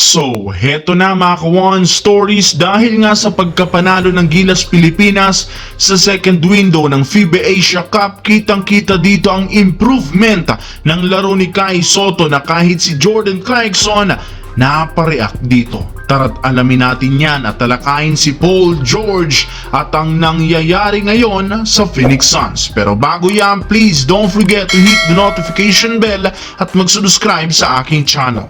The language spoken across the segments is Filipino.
So, heto na mga kawan stories dahil nga sa pagkapanalo ng Gilas Pilipinas sa second window ng FIBA Asia Cup, kitang-kita dito ang improvement ng laro ni Kai Soto na kahit si Jordan Clarkson napareact dito. Tara't alamin natin yan at talakayin si Paul George at ang nangyayari ngayon sa Phoenix Suns. Pero bago yan, please don't forget to hit the notification bell at mag-subscribe sa aking channel.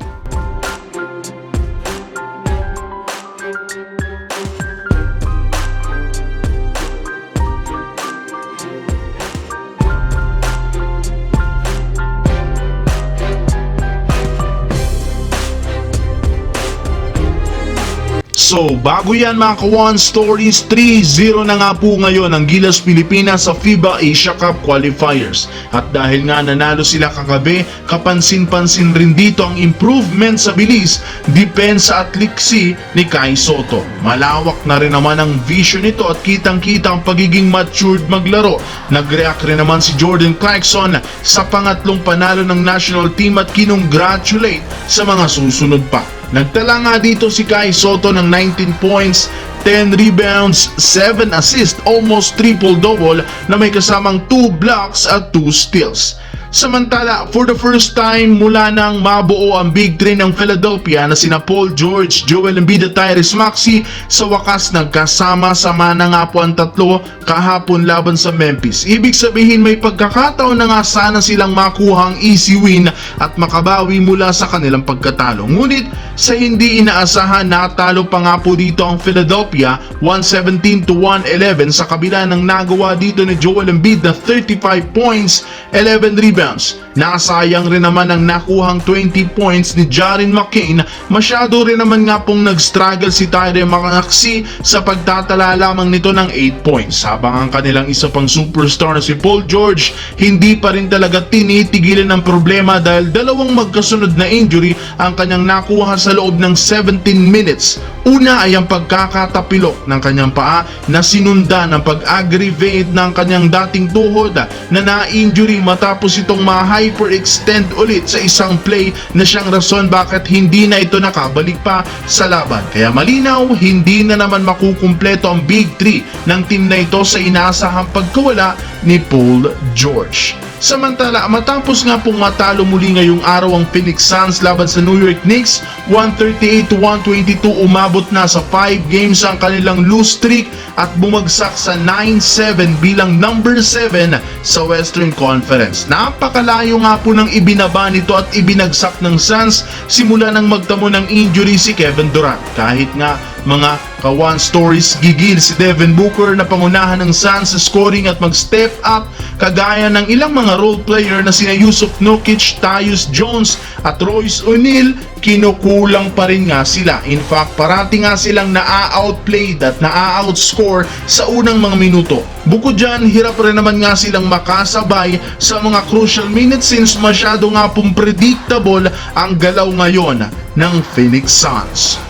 So, bago yan mga kawan stories, 3-0 na nga po ngayon ang Gilas Pilipinas sa FIBA Asia Cup Qualifiers. At dahil nga nanalo sila kagabi, kapansin-pansin rin dito ang improvement sa bilis, depensa at liksi ni Kai Soto. Malawak na rin naman ang vision nito at kitang-kita ang pagiging matured maglaro. Nag-react rin naman si Jordan Clarkson sa pangatlong panalo ng national team at kinongratulate sa mga susunod pa. Nagtala nga dito si Kai Soto ng 19 points, 10 rebounds, 7 assists, almost triple-double na may kasamang 2 blocks at 2 steals. Samantala, for the first time mula nang mabuo ang Big Three ng Philadelphia na sina Paul George, Joel Embiid at Tyrese Maxey, sa wakas nagkasama-sama na nga po ang tatlo kahapon laban sa Memphis. Ibig sabihin may pagkakataon na nga sana silang makuha ang easy win at makabawi mula sa kanilang pagkatalo. Ngunit sa hindi inaasahan natalo pa nga po dito ang Philadelphia 117 to 111 sa kabila ng nagawa dito ni Joel Embiid na 35 points, 11 rebounds. rebounds. Nasayang rin naman ang nakuhang 20 points ni Jaren McCain. Masyado rin naman nga pong nag-struggle si Tyre Maxey sa pagtatala lamang nito ng 8 points. Habang ang kanilang isa pang superstar na si Paul George, hindi pa rin talaga tinitigilan ng problema dahil dalawang magkasunod na injury ang kanyang nakuha sa loob ng 17 minutes. Una ay ang pagkakatapilok ng kanyang paa na sinunda ng pag-aggravate ng kanyang dating tuhod na na-injury matapos itong ma-hyperextend ulit sa isang play na siyang rason bakit hindi na ito nakabalik pa sa laban. Kaya malinaw, hindi na naman makukumpleto ang Big 3 ng team na ito sa inaasahang pagkawala ni Paul George. Samantala, matapos nga pong matalo muli ngayong araw ang Phoenix Suns laban sa New York Knicks, 138 to 122 umabot na sa 5 games ang kanilang lose streak at bumagsak sa 9-7 bilang number 7 sa Western Conference. Napakalayo nga po ng ibinaba nito at ibinagsak ng Suns simula nang magtamo ng injury si Kevin Durant. Kahit nga mga kawan stories gigil si Devin Booker na pangunahan ng Suns sa scoring at mag-step up kagaya ng ilang mga role player na sina Yusuf Nurkic, Tyus Jones at Royce O'Neal kinukulang pa rin nga sila. In fact, parati nga silang na-outplayed at na-outscore sa unang mga minuto. Bukod dyan, hirap rin naman nga silang makasabay sa mga crucial minutes since masyado nga pong predictable ang galaw ngayon ng Phoenix Suns.